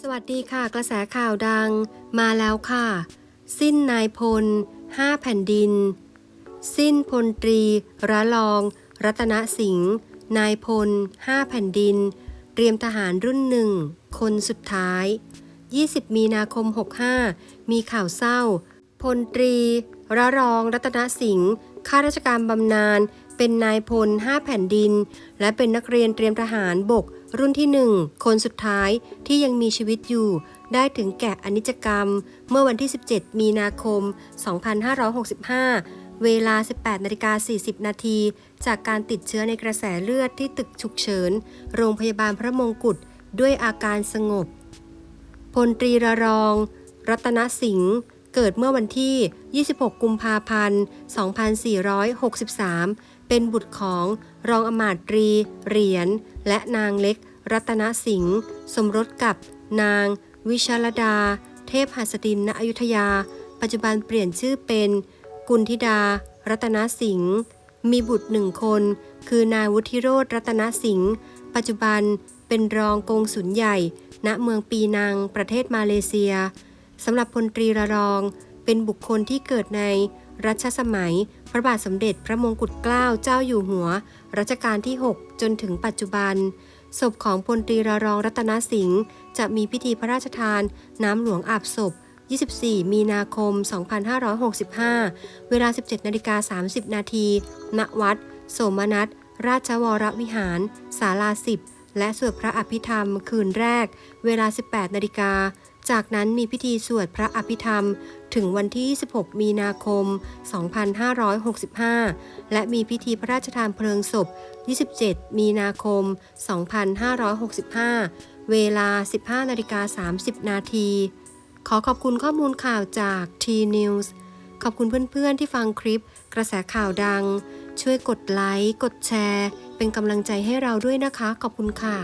สวัสดีค่ะ กระแสข่าวดังมาแล้วค่ะ สิ้นนายพลห้าแผ่นดิน สิ้นพลตรีระลอง รัตนสิงห์นายพลห้าแผ่นดิน เตรียมทหารรุ่นหนึ่ง คนสุดท้าย 20 มีนาคม 65 มีข่าวเศร้า พลตรีระรองรัตนสิงห์ข้าราชการบำนาญ เป็นนายพล 5 แผ่นดิน และเป็นนักเรียนเตรียมทหารบก รุ่นที่ 1 คนสุดท้ายที่ยังมีชีวิตอยู่ ได้ถึงแก่อนิจกรรม เมื่อวันที่ 17 มีนาคม 2565 เวลา 18นาฬิกา40 นาทีจากการติดเชื้อในกระแสเลือดที่ตึกฉุกเฉิน โรงพยาบาลพระมงกุฎด้วยอาการสงบ พลตรีระรอง รัตนสิงห์เกิดเมื่อวันที่ 26 กุมภาพันธ์ 2463 เป็นบุตรของรองอมาตรีเหรียญและนางเล็ก รัตนสิงห์สมรสกับนาง วิชาลดา เทพหัสดินณอยุธยา ปัจจุบันเปลี่ยนชื่อเป็น กุลธิดา รัตนสิงห์มีบุตรหนึ่งคน คือนายวุฒิโรธรัตนสิงห์ปัจจุบันเป็นรองกงสุลใหญ่ ณเมืองปีนังประเทศมาเลเซียสำหรับพลตรีระรอง เป็นบุคคลที่เกิดใน รัชสมัย พระบาทสมเด็จพระมงกุฎเกล้าเจ้าอยู่หัว รัชกาลที่ 6 จนถึงปัจจุบัน ศพของพลตรีระรองรัตนสิงห์จะมีพิธีพระราชทาน น้ำหลวงอาบศพ 24 มีนาคม 2565 เวลา 17นาฬิกา30 นาทีณวัด โสมนัส ราชวรวิหาร ศาลา 10 และสวดพระอภิธรรมคืนแรก เวลา 18นาฬิกา จากนั้นมีพิธีสวดพระอภิธรรม ถึงวันที่26มีนาคม 2565 และมีพิธีพระราชทานเพลิงศพ 27 มีนาคม 2565 เวลา 15นาฬิกา30 นาที ขอขอบคุณข้อมูลข่าวจาก T News ขอบคุณเพื่อนๆที่ฟังคลิป กระแสข่าวดัง ช่วยกดไลค์ กดแชร์ เป็นกำลังใจให้เราด้วยนะคะ ขอบคุณค่ะ